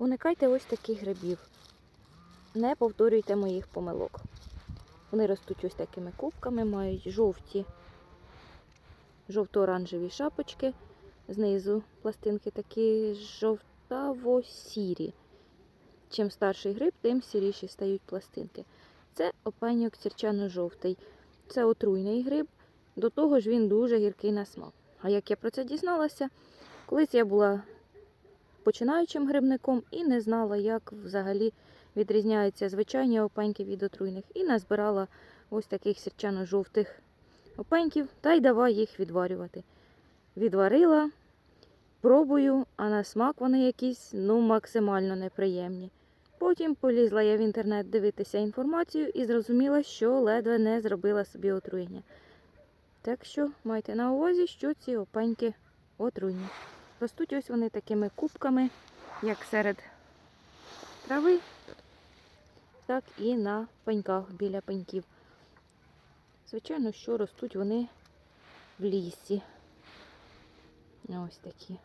Уникайте ось таких грибів. Не повторюйте моїх помилок. Вони ростуть ось такими кубками, мають жовті, жовто-оранжеві шапочки. Знизу пластинки такі жовтаво-сірі. Чим старший гриб, тим сіріші стають пластинки. Це опеньок сірчано-жовтий. Це отруйний гриб, до того ж він дуже гіркий на смак. А як я про це дізналася, колись я була починаючим грибником і не знала, як взагалі відрізняються звичайні опеньки від отруйних. І назбирала ось таких сірчано-жовтих опеньків та й давай їх відварювати. Відварила, пробую, а на смак вони якісь ну, максимально неприємні. Потім полізла я в інтернет дивитися інформацію і зрозуміла, що ледве не зробила собі отруєння. Так що майте на увазі, що ці опеньки отруйні. Ростуть ось вони такими кубками, як серед трави, так і на пеньках біля пеньків. Звичайно, що ростуть вони в лісі. Ось такі.